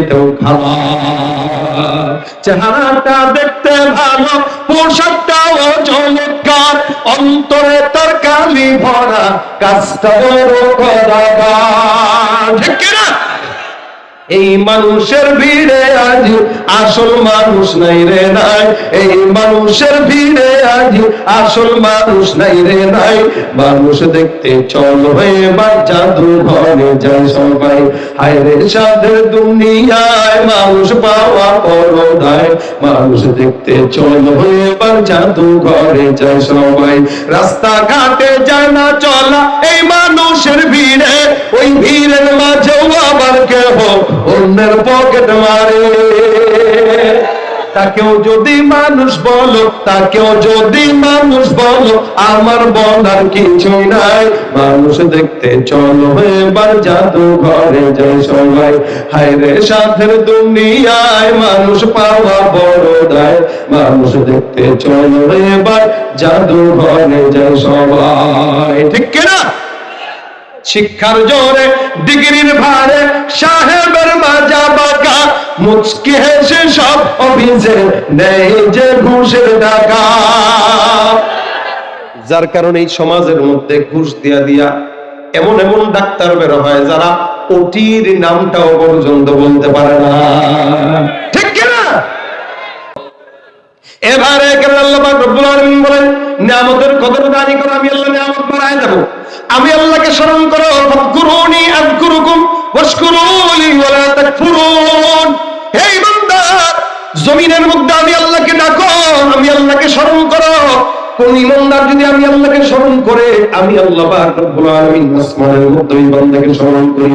খেতেও খাওয়া চেহারাটা দেখতে ভালো পোশাকটাও চমৎকার অন্তরে তার কালি ভরা কাজটাও করা এই মানুষের ভিড়ে আজ আসল মানুষ নাই রে নাই। এই মানুষের ভিড়ে আজ আসল মানুষ নাই রে নাই। মানুষ দেখতে চল হয়ে বাচ্চা দু ঘরে যায় সবাই। হায় রে সাধে দুনিয়ায় মানুষ পাওয়া বড় দায় মানুষ দেখতে চলো এবার জাদু ঘরে যায় সবাই। রাস্তাঘাটে যায় না চলা এই মানুষের ভিড়ে, ওই ভিড়ের মাঝেও আবার কেহ অন্যের পকেট মারে। তাকেও যদি মানুষ বলো তাকেও যদি মানুষ বলো, আমার বলার কিছুই নাই। মানুষ দেখতে চলো, এবার জাদু ঘরে যায় সবাই। হায় রে সাথের দুনিয়ায় মানুষ পাওয়া বড় দায়। মানুষ দেখতে চলো, এবার জাদু ঘরে যায় সবাই। ঠিক কিনা শিক্ষার জোরে, ডিগ্রির ভারে, সাহেবের মাজা বাঁকা মুচকি হেসে সব অফিসে নেই যে ঘুষের টাকা। যার কারণে সমাজের মধ্যে ঘুষ দিয়া দিয়া এমন এমন ডাক্তার বের হয় যারা ওটির নামটাও পর্যন্ত বলতে পারে না। ঠিক কিনা এবারে এখানে আল্লাহ রব্বুল আলামিন বলেন, নিয়ামতের কদর দানি করো আমি আল্লাহ নিয়ামত বাড়ায় দেব। আমি আল্লাহকে স্মরণ করো ফাকুরুনি আযকুরুকুম জমিনের মধ্যে আমি আল্লাহকে ডাকো, আমি আল্লাহকে স্মরণ করো। কোন ইমানদার যদি আমি আল্লাহকে স্মরণ করে, আমি আল্লাহ আসমানের মধ্যে ওই বান্দাকে স্মরণ করি।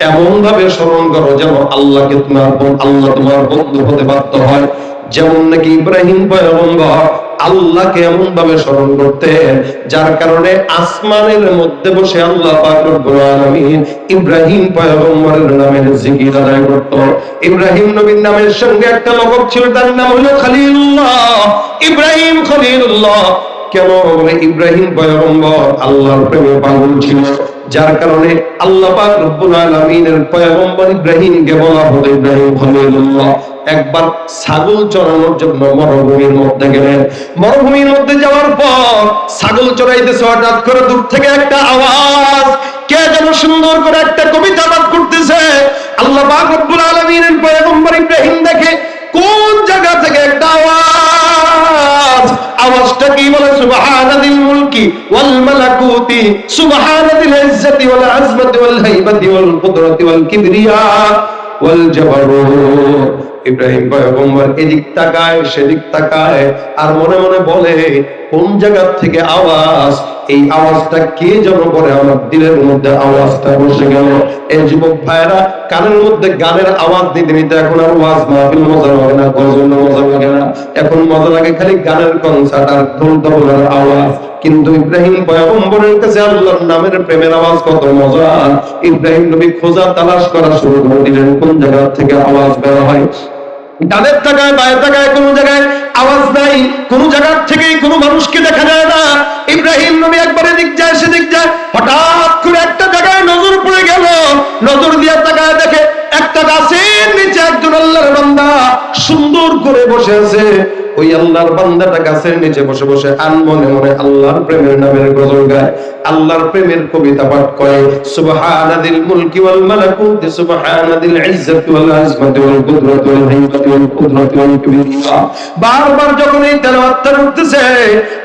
এমন ভাবে স্মরণ করো যেন আল্লাহকে তোমার আল্লাহ তোমার বন্ধু হতে বাধ্য হয়। যেমন নাকি ইব্রাহিম পয়গম্বর আল্লাহকে এমন ভাবে স্মরণ করতেন, যার কারণে আসমানের মধ্যে বসে আল্লাহ ইব্রাহিম পয়গম্বরের নামের জিকির আদায় করত। ইব্রাহিম নবীর নামের সঙ্গে একটা লকব ছিল, তার নাম হলো খলিলুল্লাহ। ইব্রাহিম খলিলুল্লাহ। কেন? ইব্রাহিম পয়গম্বর আল্লাহর প্রেমে পাগল ছিল, যার কারণে আল্লাহ পাক রব্বুল আলামিনের পয়গম্বর ইব্রাহিমকে বলা হলো ইব্রাহিম খলিলুল্লাহ। একবার ছাগল চড়ানোর জন্য মরুভূমির মধ্যে গেলেন। মরুভূমির মধ্যে যাওয়ার পর ছাগল চড়াইতেছে হঠাৎ করে দূর থেকে একটা আওয়াজ। কে যেন সুন্দর করে একটা কবিতা পাঠ করতেছে। আল্লাহ পাক রব্বুল পয়গম্বর ইব্রাহিম দেখে, কোন জায়গা থেকে একটা আওয়াজ? আওয়াজটা কি বলে? সুবহানাদিল মুলকি ওয়াল মালাকুতি সুবহানাদিল ইজ্জতি ওয়াল আজমতি ওয়াল হাইবাতি ওয়াল কুদরতি ওয়াল কিবরিয়া ওয়াল জাবারুত। ইব্রাহিম পয়গম্বর এদিক তাকায়, সেদিক তাকায়, আর মনে মনে বলে, কোন জায়গা থেকে আওয়াজ? এই আওয়াজটা কে যেন করে? আমার দিলের মধ্যে আওয়াজটা বসে গেল। এই যুবক ভাইরা কানের মধ্যে গানের আওয়াজ দিতে নিতে এখন আর ওয়াজ মাহফিল মজা লাগে না, গজল মজা লাগে না। এখন মজা লাগে খালি গানের কনসার্ট আর ঢোল তবলার আওয়াজ। কিন্তু ইব্রাহিম পয়গম্বরের কাছে আল্লাহর নামের প্রেমের আওয়াজ কত মজা। ইব্রাহিম নবী খোঁজা তালাশ করা শুরু করে দিলেন, কোন জায়গা থেকে আওয়াজ বের হয়? ডানের টাকায় বায়ের টাকায় কোনো জায়গায় আওয়াজ নাই, কোন জায়গার থেকেই কোনো মানুষকে দেখা যায় না। ইব্রাহিম নবী একবারে দিক যায়, সেদিক যায়। হঠাৎ করে একটা জায়গায় নজর পড়ে গেল। নজর দিয়ে তাকায় দেখে একটা গাছের নিচে একজন আল্লাহর বান্দা সুন্দর করে বসে আছে। ওই আল্লাহর বান্দাটা গাছের নিচে বসে বসে আন মনে মনে আল্লাহর প্রেমের নামের গজল গায়, আল্লাহর প্রেমের কবিতা পাঠ করে সুবহানাদিল মুলকি ওয়াল মালাকুতি, সুবহানাদিল ইজ্জতি ওয়াল আজমতি ওয়াল কুদরতি ওয়াল হাইবাতি ওয়াল কুদরতি ওয়াল কিবরিয়া বারবার যখন এই তেলাওয়াতটা করতেছে,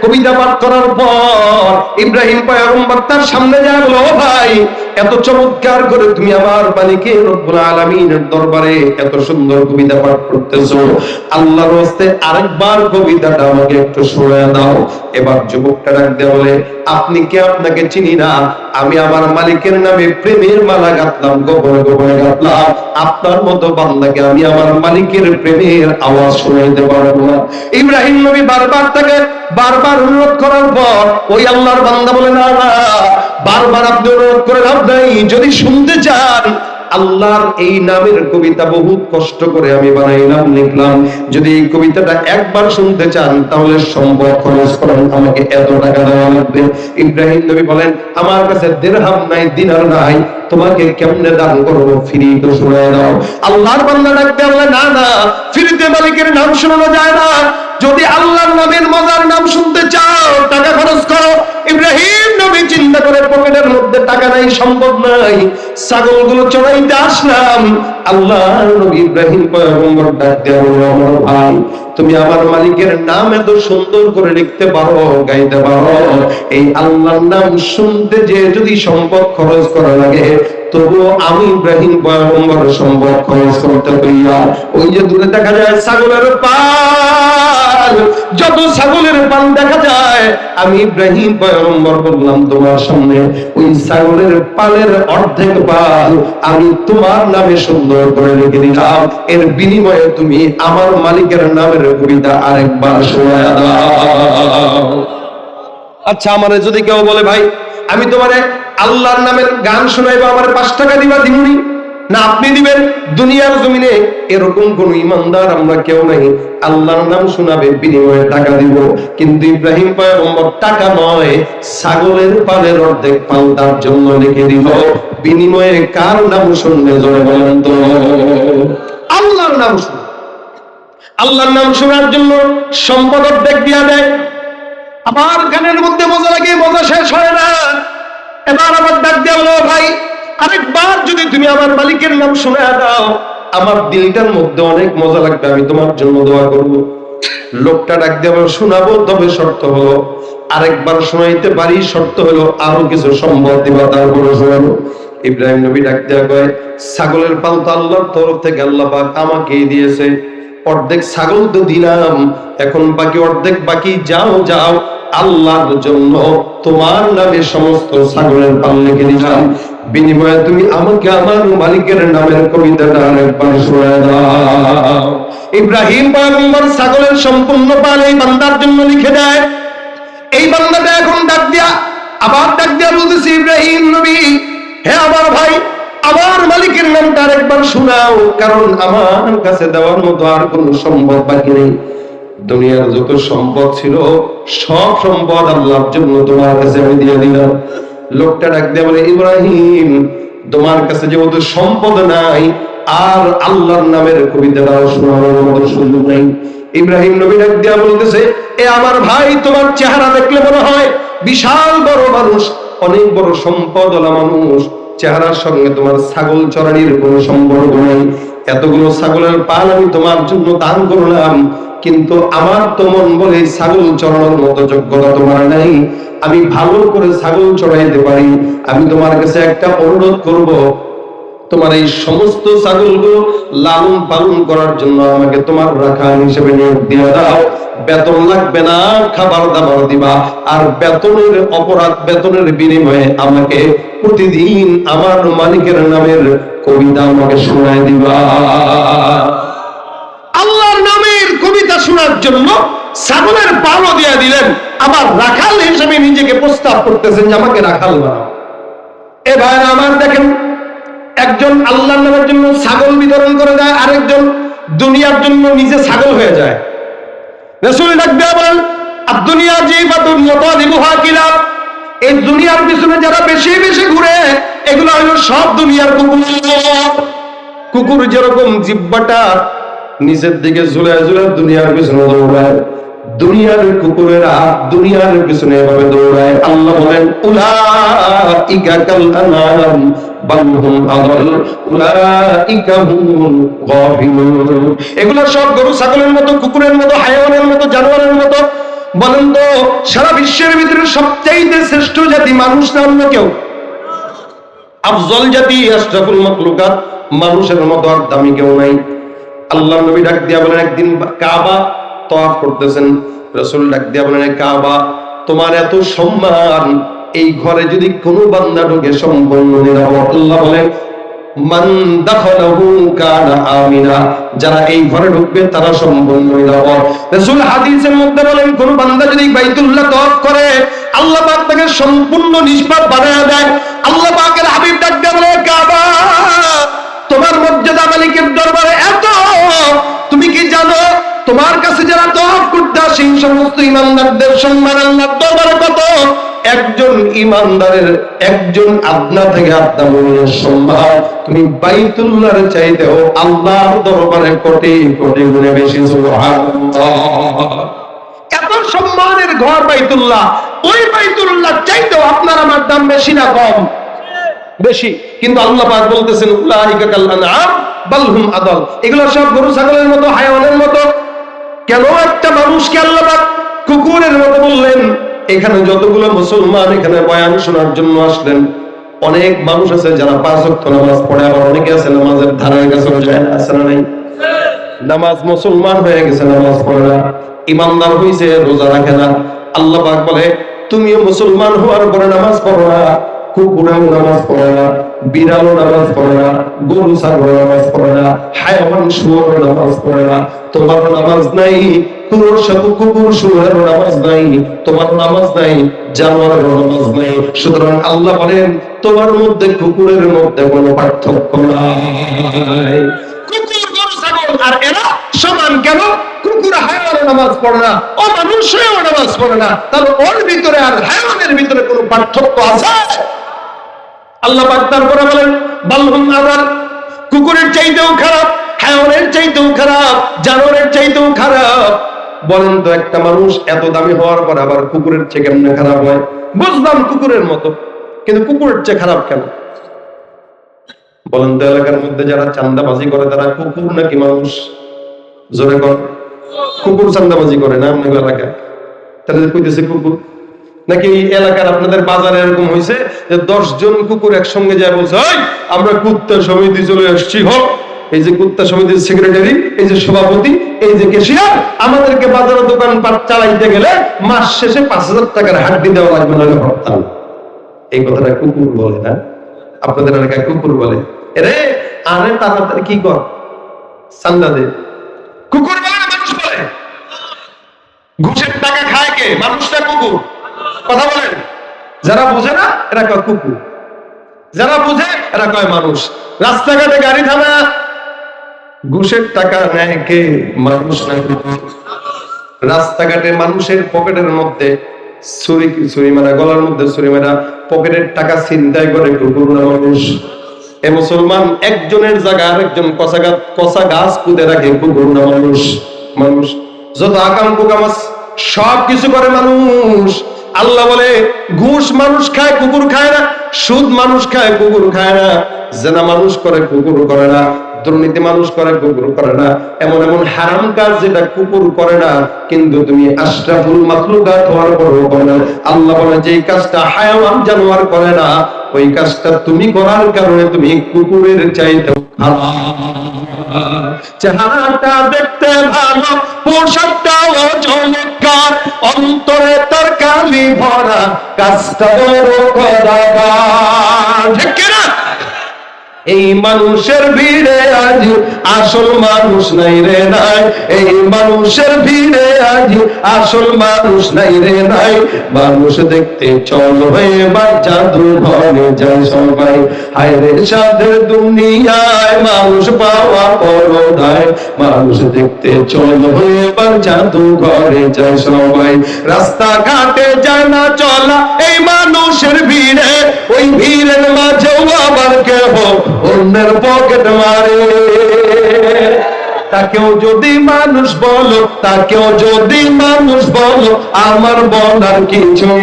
কবিতা পাঠ করার পর ইব্রাহিম পয়গম্বর তার সামনে যায় বলো, "ও ভাই, এত চমৎকার করে তুমি আমার বাণীকে রব্বুল আলামিনের দরবারে এত সুন্দর কবিতা পাঠ করতেছো। আল্লাহর হস্তে আরেকবার কবিতাটা আমাকে একটু শোনা দাও এবার যুবকটা ডাক দিয়ে বলে, আপনি কে আপনাকে চিনি না? আমি আমার মালিকের নামে প্রেমের মালা গাঁথলাম গোপনে গোপনে গাঁথলাম। আপনার মতো বান্দাকে আমি আমার মালিকের প্রেমের আওয়াজ শোনাইতে পারব না। ইব্রাহিম নবী বারবার তাকে বারবার অনুরোধ করার পর ওই আল্লাহর বান্দা বলে, না না, বারবার আপনি অনুরোধ করে লাভ নাই। যদি শুনতে চান আল্লাহর এই নামের কবিতা বহুত কষ্ট করে আমি বানাইলাম, লিখলাম। যদি এই কবিতাটা একবার শুনতে চান, তাহলে সম্ভব খরচ করেন, আমাকে এত টাকা দেওয়া লাগবে। ইব্রাহিম নবী বলেন, আমার কাছে দেড়হাম নাই, দিনার নাই, তোমাকে কেমনে দান করব? ফ্রি তো শুনে দাও আল্লাহর বান্দা ডাকতে বলে, না না, ফ্রিতে মালিকের নাম শোনানো যায় না। যদি আল্লাহর নামের মজার নাম শুনতে চাও, টাকা খরচ করো। ইব্রাহিম নবী চিন্তা করে পকেটের মধ্যে টাকা নাই সম্ভব নাই। ছাগলগুলো চড়াইতে আসলাম। আল্লাহ নবী ইব্রাহিম পয়গম্বর ডাক আমার ভাই, তুমি আমার মালিকের নাম এত সুন্দর করে লিখতে পারো, গাইতে পারো। এই আল্লাহর নাম শুনতে যে যদি সম্পদ খরচ করা লাগে তবুও আমি ইব্রাহিম পয়গম্বর সম্পদ খরচ করতে পারিয়া, ওই যে দূরে দেখা যায় ছাগলের পাল, যত ছাগলের পাল দেখা যায়, আমি ইব্রাহিম পয়গম্বর বললাম, তোমার সামনে ওই ছাগলের পালের অর্ধেক পাল আমি তোমার নামে সুন্দর করে রেখে দিলাম। এর বিনিময়ে তুমি আমার মালিকের নামের কবিতা আরেকবার শোনায় দাও। আচ্ছা আমার যদি কেউ বলে, ভাই আমি তোমারে আল্লাহর নামের গান শোনাইবো, আমার পাঁচ টাকা দিবা দিমুনি। না, আপনি দিবেন। দুনিয়ার জমিনে এরকম কোন ইমানদার আমরা কেউ নাই। আল্লাহর নাম শোনাবে, বিনিময়ে টাকা দিব। কিন্তু ইব্রাহিম পয়গম্বর টাকা নয়, ছাগলের পালের অর্ধেক পাল তার জন্য লিখে দিল বিনিময়ে কার নাম শুনবে জোরে বলেন তো? আল্লাহর নাম শুনে। আল্লাহর নাম শোনার জন্য সম্পদ অর্ধেক দিয়া দেয়। আবার গানের মধ্যে মজা লাগে, মজা শেষ হয় না। এবার আবার ডাক বলো, ভাই, আরেকবার যদি তুমি আমার মালিকের নাম শুনে দাও, আমার দিলটার মধ্যে অনেক মজা লাগবে, আমি তোমার জন্য দোয়া করব। লোকটা ডাক বলো, শোনাবো, তবে শর্ত হলো, আরেকবার শোনাইতে পারি, শর্ত হলো আরও কিছু সম্ভব দিবা তারপরে শোনাবো ইব্রাহিম নবী ডাক দেওয়া কয়, ছাগলের পাল তো আল্লাহর তরফ থেকে আল্লাহ পাক আমাকেই দিয়েছে। অর্ধেক ছাগল তো দিলাম, এখন বাকি অর্ধেক বাকি, যাও যাও, আল্লাহর জন্য তোমার নামে সমস্ত ছাগলের পাল লিখে দিলাম। বিনিময়ে তুমি আমাকে, আমার মালিকের নামের কবিতাটা আরেকবার শোনায় দাও। ইব্রাহিম পয়গম্বর ছাগলের সম্পূর্ণ পাল এই বান্দার জন্য লিখে দেয়। এই বান্দাটা এখন ডাক দিয়া, আবার ডাক দিয়া বলতেছি, ইব্রাহিম নবী হ্যাঁ আমার ভাই আমার মালিকের নামটা আরেকবার শোনাও, কারণ আমার কাছে দেওয়ার মতো আর কোন সম্পদ বাকি নেই। দুনিয়ার যত সম্পদ ছিল, সব সম্পদ আল্লাহর জন্য তোমার কাছে আমি দিয়ে দিলাম। লোকটা ডাক দিয়ে বলে, ইব্রাহিম, তোমার কাছে যেহেতু সম্পদ নাই, আর আল্লাহর নামের কবিতাটাও শোনানোর মতো সুযোগ নাই। ইব্রাহিম নবী ডাক দিয়া বলতেছে, এ আমার ভাই, তোমার চেহারা দেখলে মনে হয় বিশাল বড় মানুষ, অনেক বড় সম্পদওয়ালা মানুষ। চেহারার সঙ্গে তোমার ছাগল চড়ানির কোনো সম্পর্ক নেই। এতগুলো ছাগলের পাল আমি তোমার জন্য দান করলাম, কিন্তু আমার তো মন বলে ছাগল চড়ানোর মতো যোগ্যতা তোমার নাই। আমি ভালো করে ছাগল চড়াইতে পারি। আমি তোমার কাছে একটা অনুরোধ করব তোমার এই সমস্ত ছাগলগুলো লালন পালন করার জন্য আমাকে তোমার রাখা হিসেবে নিয়োগ দিয়ে দাও। বেতন লাগবে না, খাবার দাবার দিবা। আর বেতনের অপরাধ, বেতনের বিনিময়ে আমাকে প্রতিদিন আমার মালিকের নামের কবিতা আমাকে শোনায় দিবা। আল্লাহর নামের কবিতা শোনার জন্য ছাগলের পালও দিয়ে দিলেন। আবার রাখাল হিসেবে নিজেকে প্রস্তাব করতেছেন যে আমাকে রাখাল বানাও। এবার আমার দেখেন একজন আল্লাহর নামের জন্য ছাগল বিতরণ করে দেয় আরেকজন দুনিয়ার জন্য নিজে ছাগল হয়ে যায়। রসুল ডাক দেয়া বলেন দুনিয়া জীবাতুন মতালিবুহা কিলা। এই দুনিয়ার পিছনে যারা বেশি বেশি ঘুরে, এগুলো হলো সব দুনিয়ার কুকুর। কুকুর যেরকম জিব্বাটা নিচের দিকে ঝুলে ঝুলে দুনিয়ার পিছনে দৌড়ায়। দুনিয়ার কুকুরেরা দুনিয়ার পিছনে এভাবে দৌড়ায়। আল্লাহ বলেন সব গরু, ছাগলের মতো, কুকুরের মতো হায়াওয়ানের মতো, জানোয়ারের মতো। বলেন তো, সারা বিশ্বের ভিতরে সবচাইতে শ্রেষ্ঠ জাতি মানুষ না অন্য কেউ? আফজল জাতি, আশরাফুল মানুষের মতো আর দামি কেউ নাই। আল্লাহ নবী ডাক দিয়া বলেন, একদিন কাবা করতেছেন। রাসূল ডাক দিয়া বলেন কাবা, তোমার এত সম্মান, এই ঘরে যদি কোনো বান্দা সম্পূর্ণ নিরাপদ। বলেন যারা এই ঘরে ঢুকবে তারা সম্পূর্ণ নিরাপদ। হাদিসের মধ্যে বলেন, কোন বান্দা যদি বাইতুল্লাহ করে, আল্লাহ পাক তাকে সম্পূর্ণ নিষ্পাপ বানায় দেয় আল্লাহ পাকের হাবিব ডাক দিয়ে বলে কাবা ইমানদারদের সম্মান দরবারে কত? একজন ইমানদারের একজন আপনা থেকে আপনা মনের সম্মান, তুমি বাইতুল্লাহর চাইতেও আল্লাহর দরবারে কোটি কোটি গুণে বেশি এত সম্মানের ঘর বাইতুল্লাহ? ওই বাইতুল্লাহ চাইতেও আপনার আমার দাম বেশি না কম? বেশি। কিন্তু আল্লাহ পাক বলতেছেন, উলাইকা কাল আনআম, বাল এগুলো সব গরু, ছাগলের মতো হায়াওয়ানের মতো কেন একটা মানুষকে আল্লাহ কুকুরের মতো বললেন? এখানে যতগুলো মুসলমান এখানে বয়ান শোনার জন্য আসলেন। অনেক মানুষ আছে যারা পাঁচ ওয়াক্ত নামাজ পড়ে, আবার অনেকে আছে নামাজের ধারের কাছে যায় না নাই? নামাজ মুসলমান হয়ে গেছে, নামাজ পড়ে না। ইমানদার হইছে, রোজা রাখে না। আল্লাহ বলে, তুমিও মুসলমান হওয়ার পরে নামাজ পড়ো না। কুকুরেও নামাজ পড়ে না, বিড়ালও নামাজ পড়ে না, গরু ছাগল নামাজ পড়ে না, হায়াওয়ান, শুয়োরও নামাজ পড়ে না। তোমার নামাজ নাই, কুকুর কুকুর নামাজ নাই তোমার নামাজ নাই জানোয়ারের নামাজ নাই। সুতরাং আল্লাহ বলেন, তোমার মধ্যে কুকুরের মধ্যে কোনো পার্থক্য নাই। আর এরা সমান কেন? কুকুর হায়াওয়ানের নামাজ পড়ে না, ও মানুষ নামাজ পড়ে না। তাহলে ওর ভিতরে আর হায়াওয়ানের ভিতরে কোনো পার্থক্য আছে? আল্লাহ পাক তারপরে বলেন বালহুম আবার কুকুরের চাইতেও খারাপ হায়াওয়ানের চাইতেও খারাপ, জানোয়ারের চাইতেও খারাপ। বলেন তো একটা মানুষ এত দামি হওয়ার পর আবার কুকুরের চেয়ে কেমনে খারাপ হয়? বুঝলাম কুকুরের মতো, কিন্তু কুকুরের চেয়ে খারাপ কেন? বলেন তো এলাকার মধ্যে যারা চান্দাবাজি করে, তারা কুকুর নাকি মানুষ? জোরে কর কুকুর চান্দাবাজি করে না আপনাদের এলাকায়? তাহলে কইতেছে কুকুর। নাকি এই এলাকার আপনাদের বাজারে এরকম হয়েছে যে জন কুকুর একসঙ্গে যায় বলছে "ওই, আমরা কুত্তা সমিতি চলে আসছি হোক এই যে কুত্তা সমিতির সেক্রেটারি এই যে সভাপতি এই যে কেশিয়ার আমাদেরকে বাজারে দোকান চালাইতে গেলে মাস শেষে পাঁচ হাজার টাকার হাড্ডি দেওয়া লাগবে নাহলে হরতাল। এই কথাটা কুকুর বলে না। আপনাদের এলাকায় কুকুর বলে। রে আরে তাড়াতাড়ি কি কর? চান্দা দে। কুকুর বলে না মানুষ বলে। ঘুষের টাকা খায় কে? মানুষটা কুকুর। কথা বলেন। যারা বোঝে না, এরা কয় কুকুর। যারা বুঝে, এরা কয় মানুষ। রাস্তাঘাটে গাড়ি থামা ঘুষের টাকা নেয় কে? মানুষ রাস্তাঘাটে মানুষের পকেটের মধ্যে ছুরি ছুরি মারা, গলার মধ্যে ছুরি মারা, পকেটের টাকা ছিনতাই করে কুকুর না মানুষ। এ মুসলমান একজনের জায়গা কষা গাছ কষা গাছ পুঁতে রাখে, কুকুর না মানুষ। মানুষ যত আকাম সব কিছু করে মানুষ। আল্লাহ বলে, ঘুষ মানুষ খায়, কুকুর খায় না, সুদ মানুষ খায়, কুকুর খায় না, জেনা মানুষ করে, কুকুর করে না, দুর্নীতি মানুষ করে, কুকুর করে না, এমন এমন হারাম কাজ যেটা কুকুর করে না, কিন্তু তুমি আশরাফুল মাখলুকাত হওয়ার পরও করে না। আল্লাহ বলে যে কাজটা হায়াওয়ান জানোয়ার করে না, ওই কাজটা তুমি করার কারণে তুমি কুকুরের চাইতে চেহারাটা দেখতে ভালো পোশাকটাও চমৎকার অন্তরে তার কালি ভরা কাজটা বড় এই মানুষের ভিড়ে আজ আসল মানুষ নাই রে নাই। এই মানুষের ভিড়ে আজ আসল মানুষ নাই রে নাই। মানুষ দেখতে চল হয়ে বা জাদু ঘরে যায় সবাই। হায় রে সাধের দুনিয়ায় মানুষ পাওয়া পরদায়। মানুষ দেখতে চল হয়ে বা জাদু ঘরে যায় সবাই। রাস্তাঘাটে যায় না চলা এই মানুষের ভিড়ে। ওই ভিড়ের মাঝেও আবার কেহ অন্যের পকেট মারে। তাকেও যদি মানুষ বলো, তাকেও যদি মানুষ বলো, আমার বলার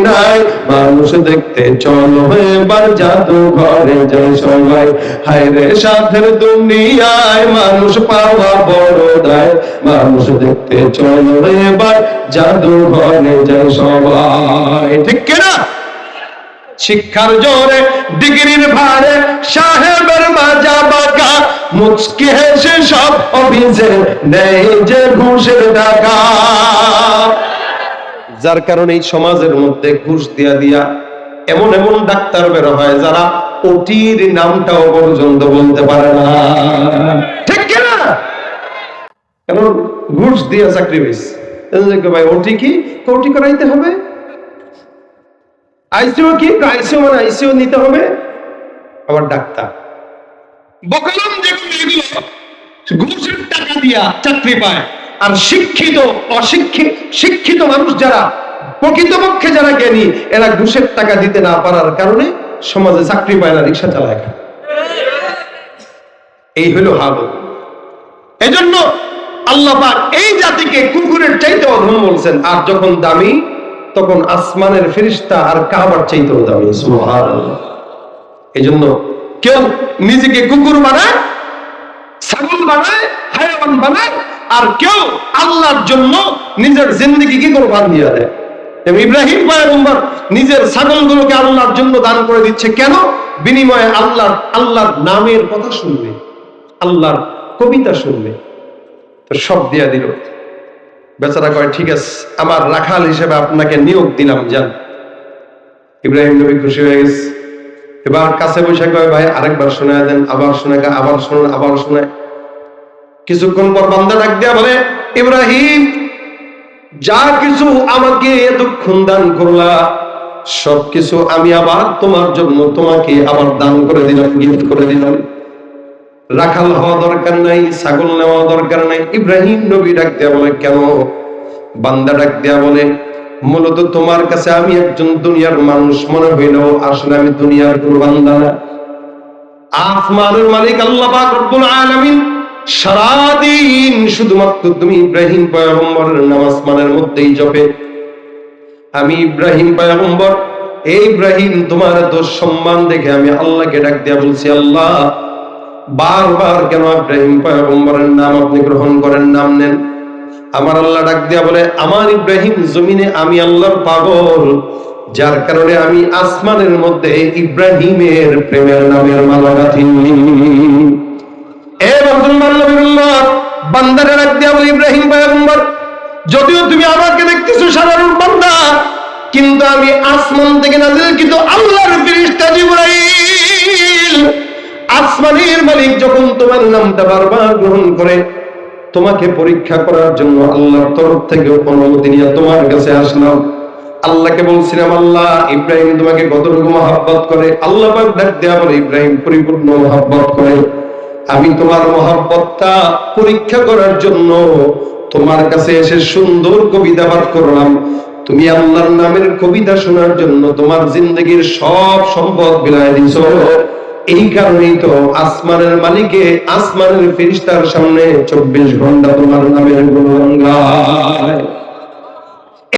নাই। মানুষ দেখতে চলো, এবার জাদু ঘরে যায় সবাই। হায় রে সাধের দুনিয়ায় মানুষ পাওয়া বড় দায়। মানুষ দেখতে চলো, এবার জাদু ঘরে যায় সবাই। ঠিক কিনা? শিক্ষার জোরে, ডিগ্রির ভারে, সাহেবের মাজা বাঁকা, মুচকি হেসে সব অফিসে নেই যে ঘুষের টাকা। যার কারণে এই সমাজের মধ্যে ঘুষ দিয়া দিয়া এমন এমন ডাক্তার বের হয় যারা ওটির নামটাও পর্যন্ত বলতে পারে না। ঠিক কিনা কারণ ঘুষ দিয়া চাকরি পেয়েছে ভাই ওটি কি? ওটি করাইতে হবে? আইসিও কি? আইসিও মানে আইসিও নিতে হবে। ডাক্তার। বকলম যেগুলো ঘুষের টাকা দিয়া চাকরি পায়। আর শিক্ষিত, অশিক্ষিত, শিক্ষিত মানুষ যারা, প্রকৃতপক্ষে যারা জ্ঞানী, এরা ঘুষের টাকা দিতে না পারার কারণে সমাজে চাকরি পায় না, রিক্সা চালায় এই হলো হাল। এজন্য আল্লাহ পাক এই জাতিকে কুকুরের চাইতে অধম বলছেন, আর যখন দামি তখন আসমানের ফেরিস্তা আর কাবার চাইতেও দামি এই জন্য কেউ নিজেকে কুকুর বানায়, ছাগল বানায় হায়াবান বানায়, আর কেউ আল্লাহর জন্য নিজের জিন্দগি কি কোরবান দিয়ে দেয়। ইব্রাহিম পয়গম্বর নিজের ছাগলগুলোকে আল্লাহর জন্য দান করে দিচ্ছে কেন? বিনিময়ে আল্লাহর আল্লাহর নামের কথা শুনবে, আল্লাহর কবিতা শুনবে, তো সব দিয়া দিল। বেচারা কয়, ঠিক আছে, আমার রাখাল হিসেবে আপনাকে নিয়োগ দিলাম, যান। ইব্রাহিম নবী খুশি হয়ে গেছে। এবার কাছে বসে কয়, ভাই, আরেকবার শোনায় দেন, আবার শোনায় আবার শোনান, আবার শোনায়। কিছুক্ষণ পর বান্দা ডাক দেয়া বলে, ইব্রাহিম, যা কিছু আমাকে এতক্ষণ দান করলা, সবকিছু আমি আবার তোমার জন্য তোমাকে আবার দান করে দিলাম, গিফট করে দিলাম। রাখাল হওয়া দরকার নাই, ছাগল নেওয়া দরকার নাই। ইব্রাহিম নবী ডাক দেয়া বলে, কেন? বান্দা ডাক দেয়া বলে, মূলত তোমার কাছে আমি একজন দুনিয়ার মানুষ মনে হইল, আসলে আমি দুনিয়ার কোন বান্দা না আসমানের মালিক আল্লাহ পাক রব্বুল আলামিন সারাদিন শুধুমাত্র তুমি ইব্রাহিম পয়গম্বরের নাম আসমানের মধ্যেই জপে। আমি ইব্রাহিম পয়গম্বর, এই ইব্রাহিম তোমার তো সম্মান দেখে আমি আল্লাহকে ডাক দিয়া বলছি, আল্লাহ বারবার কেন ইব্রাহিম পয়গম্বরের নাম আপনি গ্রহণ করেন, নাম নেন? আমার আল্লাহ ডাক দিয়া বলে, আমার ইব্রাহিম জমিনে আমি আল্লাহর পাগল, যার কারণে আমি আসমানের মধ্যে ইব্রাহিমের প্রেমের নামের মালা গাঁথি কিন্তু আমি আসমান থেকে নাজিল কিন্তু আল্লাহর ফেরেশতা জিবরাইল আসমানের মালিক যখন তোমার নামটা বারবার গ্রহণ করে, তোমাকে পরীক্ষা করার জন্য আল্লাহর তরফ থেকে অনুমতি নিয়ে তোমার কাছে আসলাম। আল্লাহকে বলছিলাম, আল্লাহ, ইব্রাহিম তোমাকে কতটুকু মহাব্বত করে? আল্লাহ ইব্রাহিম পরিপূর্ণ মহাব্বত করে। আমি তোমার মহাব্বতটা পরীক্ষা করার জন্য তোমার কাছে এসে সুন্দর কবিতা পাঠ করলাম। তুমি আল্লাহর নামের কবিতা শোনার জন্য তোমার জিন্দগির সব সম্পদ বিলায় দিছ এই কারণেই তো আসমানের মালিকে আসমানের ফেরিস্তার সামনে চব্বিশ ঘণ্টা তোমার নামের গুণগান গায়।